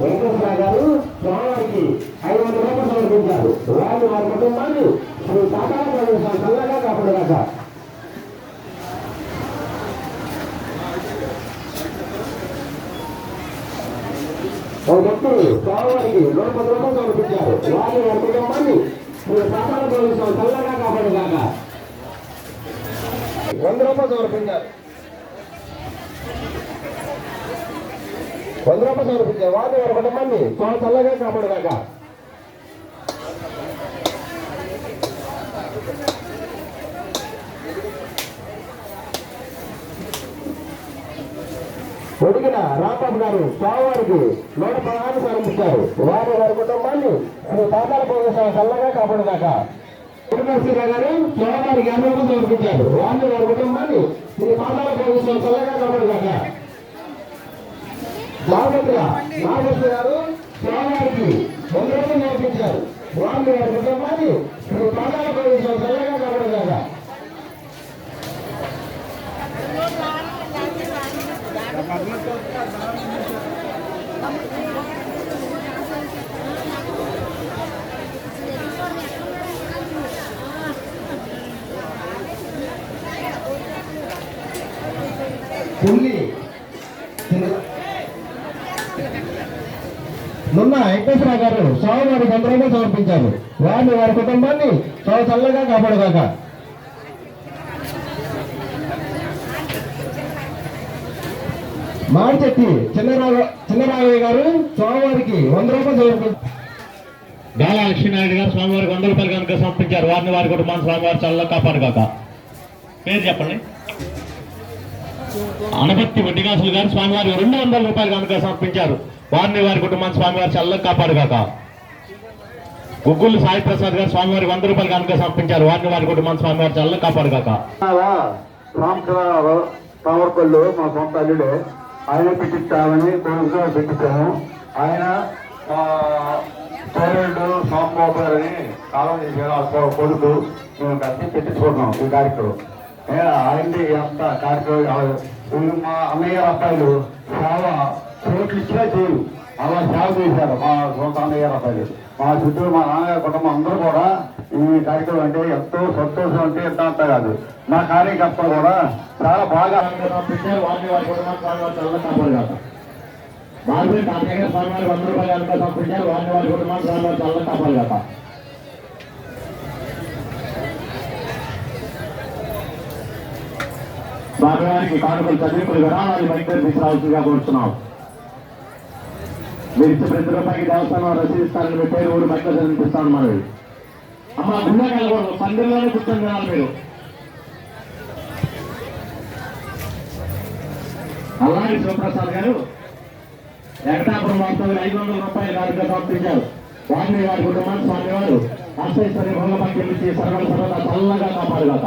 వెంకటేశ్వర గారు స్వామివారికి ఐదు వందల రూపాయలు సమర్పించారు. వారిని వారి కుటుంబాన్ని శ్రీ తాతాల ప్రదేశం చల్లగా కాపాడుగాక ఒక వ్యక్తి స్వామివారికి నూట పది రూపాయలు సమర్పించారు. వారి వారి కుటుంబాన్ని శ్రీ తాతాల ప్రదేశం చల్లగా కాపాడుగాక వంద రూపాయలు సమర్పించారు. వంద రూపాయలు సమర్పించారు వారిని వారి కుటుంబాన్ని చాలా చల్లగా కాపాడుగాక ఒడిగిన రాంబాబు గారు స్వామివారికి నూట పదహారు సమర్పించారు వారి వారి కుటుంబాన్ని శ్రీ తాతాల ప్రదేశం చల్లగా కాపాడుగాక తిరుమలశ్రీరావు గారు స్వామివారికి యాభై సమర్పించారు వారిని వారి కుటుంబాన్ని శ్రీ తాతాల ప్రదేశం చల్లగా కాపాడుగాక నాగేంద్ర నాగేంద్ర గారు స్వామివారికి వంద రూపాయలు సమర్పించారు కుటుంబాన్ని శ్రీ చల్లగా పుల్లి. నిన్న వెంకటేశ్వర గారు స్వామివారి గంధర్వంగా సమర్పించారు. వారిని వారి కుటుంబాన్ని చాలా చల్లగా కాపాడుగాక. మాడిచెట్టి చిన్నరావ చిన్నరావయ్య గారు స్వామివారికి వంద రూపాయలు సమర్పించారు గాల లక్ష్మీనారాయణ గారు స్వామివారికి వంద రూపాయలు కనుక సమర్పించారు. వారిని వారి కుటుంబాన్ని స్వామివారి చల్లగా కాపాడుగాక. పేరు చెప్పండి. అనపత్తి వడ్డిగాసులు గారు స్వామివారి రెండు వందల రూపాయలు కనుక సమర్పించారు వారిని వారి కుటుంబాన్ని స్వామివారి చల్ల కాపాడు కాక గుగ్గులు సాయి ప్రసాద్ గారు స్వామివారి వంద రూపాయలు కనుక సమర్పించారు వారిని వారి కుటుంబాన్ని స్వామివారి చల్ల కాపాడు కాక రామచంద్రరావు మా సొంత అల్లుడే ఆయన పెట్టించామని కోరుకుగా పెట్టించాము. ఆయన మా తోరేళ్ళు సోమబాబు గారని కాలం చేశారు కొడుకు. మేము కలిసి పెట్టించుకుంటున్నాం ఈ కార్యక్రమం. ఏ, అంత కార్యక్రమం. మా అన్నయ్య అబ్బాయిలు చాలా చోట్లు ఇచ్చినా చేయరు అలా సేవ చేశారు మా సొంత అన్నయ్య అబ్బాయిలు. మా చుట్టూ మా నాన్నగారి కుటుంబం అందరూ కూడా ఈ కార్యక్రమం అంటే ఎంతో సంతోషం అంటే ఎంత అంత కాదు. మా కార్యకర్తలు కూడా చాలా బాగా సమర్పించారు వారిని వారి కుటుంబాన్ని స్వామివారి చల్ల తాతయ్య గారు స్వామివారి వంద రూపాయలు కనుక సమర్పించారు వారిని వారి కుటుంబాన్ని స్వామివారి చల్ల కాపాడు కాక స్వామివారికి కానుకలు చదివింపులు విరాళాలు బయట తీసుకురావాల్సిందిగా కోరుతున్నాం. మీరు ఇచ్చే ప్రతి రూపాయికి దేవస్థానం రసీదిస్తారని మీ పేరు ఊరు బయట చదివిస్తాను మనవి. అమ్మ గుండె కలగకూడదు. పందిరిలోనే కూర్చొని తినాలి మీరు. అలాగే శివప్రసాద్ గారు వెంకటాపురం వాస్తవులు ఐదు వందల రూపాయలు గారికి సమర్పించారు. వారిని వారి కుటుంబాన్ని స్వామి వారు అష్టైశ్వర్య భంగపట్టి ఇచ్చి సర్వల సర్వదా చల్లగా కాపాడుగాక.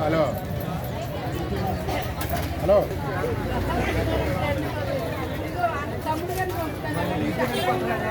hello. Hello. తమ్ముడు గారు